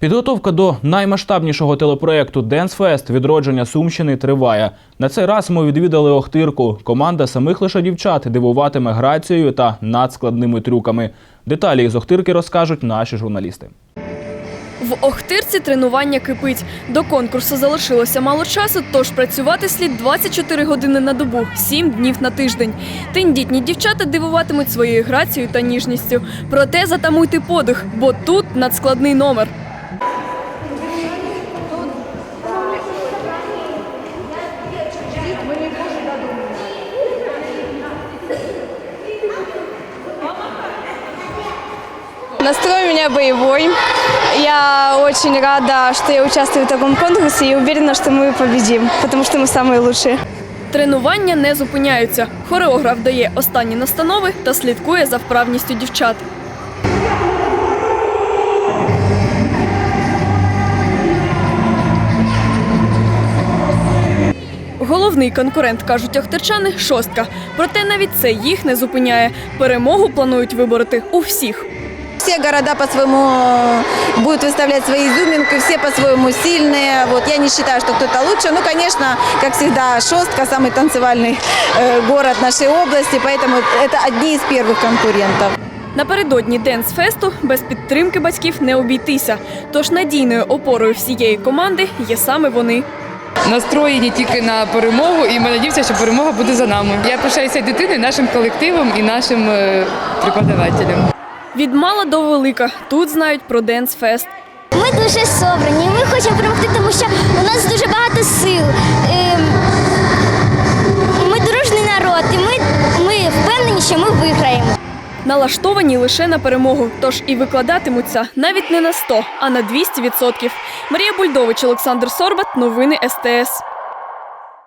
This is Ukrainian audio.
Підготовка до наймасштабнішого телепроекту «Денсфест» відродження Сумщини триває. На цей раз ми відвідали Охтирку. Команда самих лише дівчат дивуватиме грацією та надскладними трюками. Деталі із Охтирки розкажуть наші журналісти. В Охтирці тренування кипить. До конкурсу залишилося мало часу, тож працювати слід 24 години на добу, 7 днів на тиждень. Тендітні дівчата дивуватимуть своєю грацією та ніжністю. Проте затамуйте подих, бо тут надскладний номер. Настрой у меня боевой. Я очень рада, что я участвую в таком конкурсе и уверена, что мы победим, потому что мы самые лучшие. Тренування не зупиняються. Хореограф дає останні настанови та слідкує за вправністю дівчат. Головний конкурент, кажуть охтерчани, шостка. Проте навіть це їх не зупиняє. Перемогу планують вибороти у всіх. Все города по-своему э, будут выставлять свои изюминки, все по-своему сильные. Вот я не считаю, что кто-то лучше. Ну, конечно, как всегда, Шостка самый танцевальный э, город нашей области, поэтому это одни из первых конкурентов. Напередодні Денсфесту без підтримки батьків не обійтися. Тож надійною опорою всієї команди є саме вони. настроєні тільки на перемогу, і ми надіємося, що перемога буде за нами. Я пишаюся дитиною, нашим колективом і нашим е, преподавателем. Від мала до велика тут знають про Денсфест. Ми дуже собрані. Ми хочемо перемогти, тому що у нас дуже багато сил. Ем, Ми дружний народ, і ми, ми впевнені, що ми виграємо. Налаштовані лише на перемогу, тож і викладатимуться навіть не на 100, а на 200%. Марія Бульдович, Олександр Сорбат. Новини СТС.